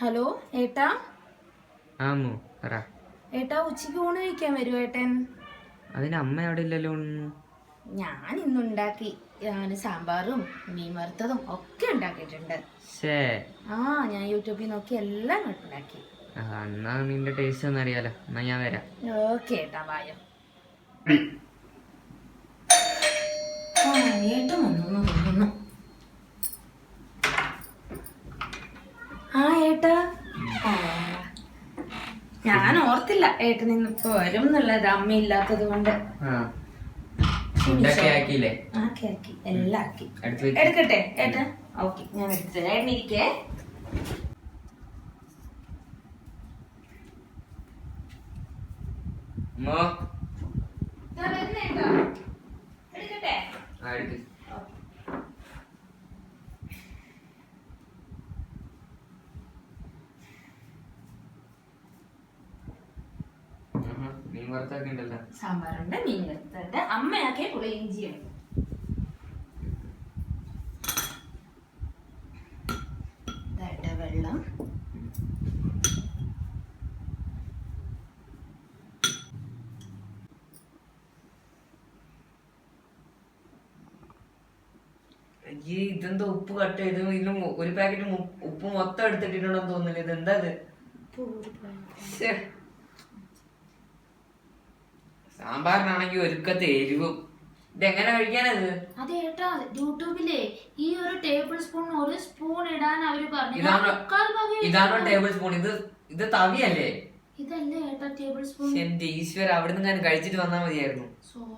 Hello ഏട്ടാ? പറ. ഏട്ടാ ഉച്ചയ്ക്ക് ഊണ് കഴിക്കാൻ വരുമോ ഏട്ടൻ? അതിന് അമ്മ അവിടെ ഇല്ലല്ലോ ഞാൻ ഇന്നുണ്ടാക്കി ഞാൻ സാമ്പാറും മീൻ വറുത്തതും ഒക്കെ ഉണ്ടാക്കിയിട്ടുണ്ട്. ആ ഞാൻ യൂട്യൂബിൽ നോക്കി എല്ലാം ഉണ്ടാക്കി. എന്നാ നിന്റെ ടേസ്റ്റ് ഒന്ന് അറിയാലോ എന്നാ ഞാൻ വരാം. ഓക്കെ ഏട്ടാ വായോ ഞാൻ ഓർത്തില്ല ഏട്ടൻ ഇന്ന് ഇപ്പൊ വരും എന്നുള്ളത് അമ്മ ഇല്ലാത്തത് കൊണ്ട്. ആക്കി ആക്കി എല്ലാം ആക്കി. എടുക്കട്ടെ ഏട്ടാ ഓക്കെ ഞാൻ എടുത്തു ഏട്ടൻ ഇരിക്കേ. അമ്മോ ഞാൻ വരുന്നേ കേട്ടോ എടുക്കട്ടെ ആ എടുക്ക് ആഹാ, മീൻ വറുത്തൊക്കെ ഉണ്ടല്ലോ. സാമ്പാറുണ്ട് മീൻ വറുത്തുണ്ട് അമ്മയാക്കിയ പുളിയിഞ്ചിയുണ്ട് ഇതായിട്ട് വെള്ളം. ഈ ഇതെന്താ ഉപ്പ് കട്ട് ചെയ്ത്? ഇതിന് ഒരു പാക്കറ്റ് ഉപ്പ് മൊത്തം എടുത്തിട്ടുണ്ടെന്ന് തോന്നുന്നില്ല. ഇത്? എന്താ ഇത്. സാമ്പാറിനാണെങ്കിൽ ഒരുക്കത്തെ എരിവും. ഇതെങ്ങനെ കഴിക്കാനത്? അതെ ഏട്ടാ യൂട്യൂബിലെ ഈ ഒരു ടേബിൾ സ്പൂൺ ഒരു സ്പൂൺ ഇടാൻ അവർ പറഞ്ഞു. ഞാൻ ഇതാണോ മുക്കാൽ ഭാഗം ഇതാണോ ഇട്ടു. ടേബിൾ സ്പൂൺ ഇത് ഇത് തവിയല്ലേ? ഇതല്ലേ ഏട്ടാ ടേബിൾ സ്പൂൺ എന്റെ ഈശ്വര അവിടെ നിന്ന് ഞാൻ കഴിച്ചിട്ട് വന്നാ മതിയായിരുന്നു. ഏട്ടാ